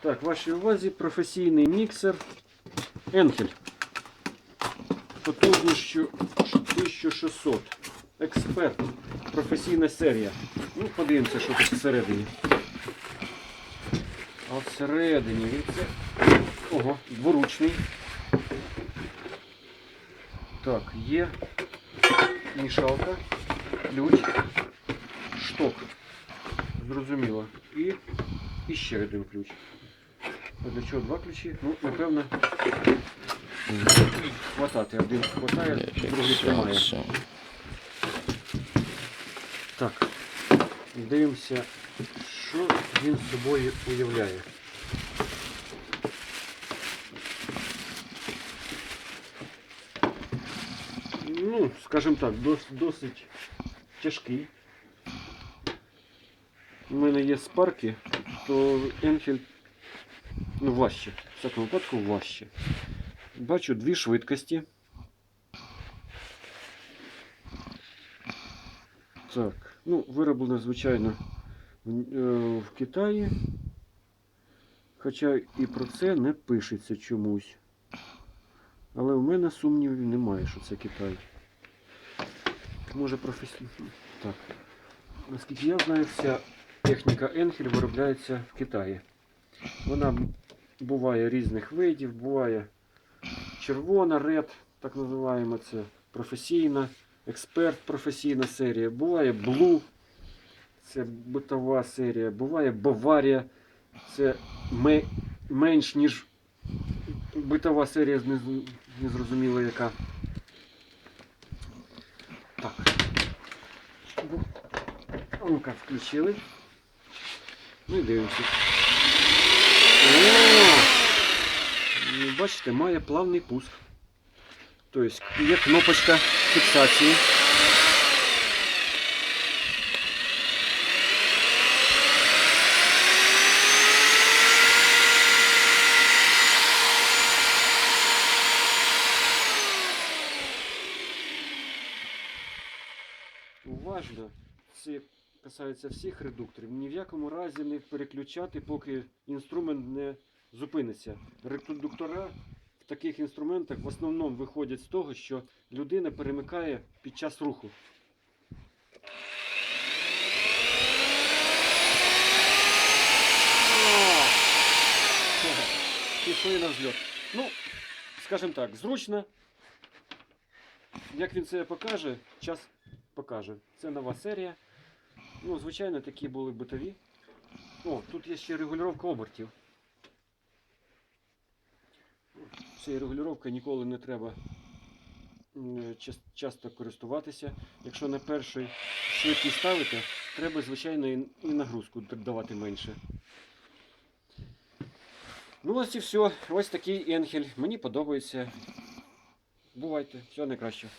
Так, вашій увазі професійний міксер Енхель. Потужністю 1600. Експерт. Професійна серія. Ну, подивимося, що тут всередині. А всередині він це. Ого, дворучний. Так, є мішалка, ключ, шток. Зрозуміло. І, і ще один ключ. А для чого два ключі? Ну, напевно, хватати. Один хватає, другий тримає. Так, дивимося, що він собою уявляє. Ну, скажімо так, дос- досить тяжкий. У мене є спарки, то Енфіль ну, важче. В всякому випадку важче. Бачу дві швидкості. Так, ну, вироблено, звичайно, в, е, в Китаї. Хоча і про це не пишеться чомусь. Але в мене сумнівів немає, що це Китай. Може професійно. Так. Наскільки я знаю, вся техніка Енхель виробляється в Китаї. Вона буває різних видів, буває червона, ред, так називаємо це, професійна, експерт професійна серія, буває Blue, це битова серія, буває Баварія, це ме- менш ніж битова серія, не, не яка. Так. Ну-ка, включили. Ну і дивимося. Бачите, має плавний пуск. Тобто є кнопочка фіксації. Уважно, це касається всіх редукторів. Ні в якому разі не переключати, поки інструмент не зупиниться. Редуктора в таких інструментах в основному виходять з того, що людина перемикає під час руху. Пішли на взльот. Ну, скажімо так, зручно. Як він це покаже, час покаже. Це нова серія. Ну, звичайно, такі були битові. О, тут є ще регулювання обертів. Цією регулювання ніколи не треба часто користуватися. Якщо на перший швидкість ставити, треба, звичайно, і нагрузку давати менше. Ну, ось і все. Ось такий енхель. Мені подобається. Бувайте. Всього найкращого.